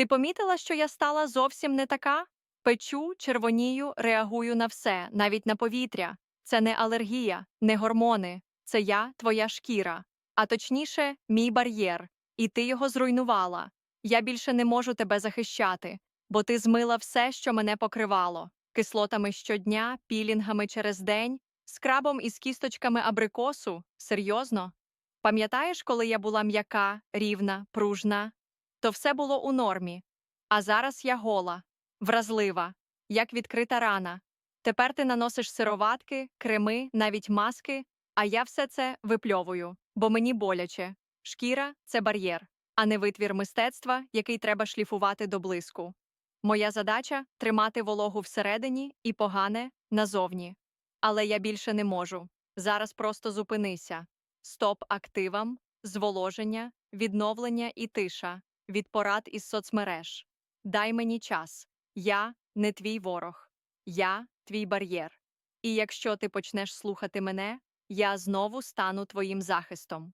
Ти помітила, що я стала зовсім не така? Печу, червонію, реагую на все, навіть на повітря. Це не алергія, не гормони. Це я, твоя шкіра. А точніше, мій бар'єр. І ти його зруйнувала. Я більше не можу тебе захищати, бо ти змила все, що мене покривало. Кислотами щодня, пілінгами через день, скрабом із кісточками абрикосу. Серйозно? Пам'ятаєш, коли я була м'яка, рівна, пружна? То все було у нормі. А зараз я гола, вразлива, як відкрита рана. Тепер ти наносиш сироватки, креми, навіть маски, а я все це випльовую, бо мені боляче. Шкіра це бар'єр, а не витвір мистецтва, який треба шліфувати до блиску. Моя задача тримати вологу всередині і погане назовні. Але я більше не можу. Зараз просто зупинися. Стоп активам, зволоження, відновлення і тиша від порад із соцмереж. Дай мені час. Я не твій ворог. Я твій бар'єр. І якщо ти почнеш слухати мене, я знову стану твоїм захистом.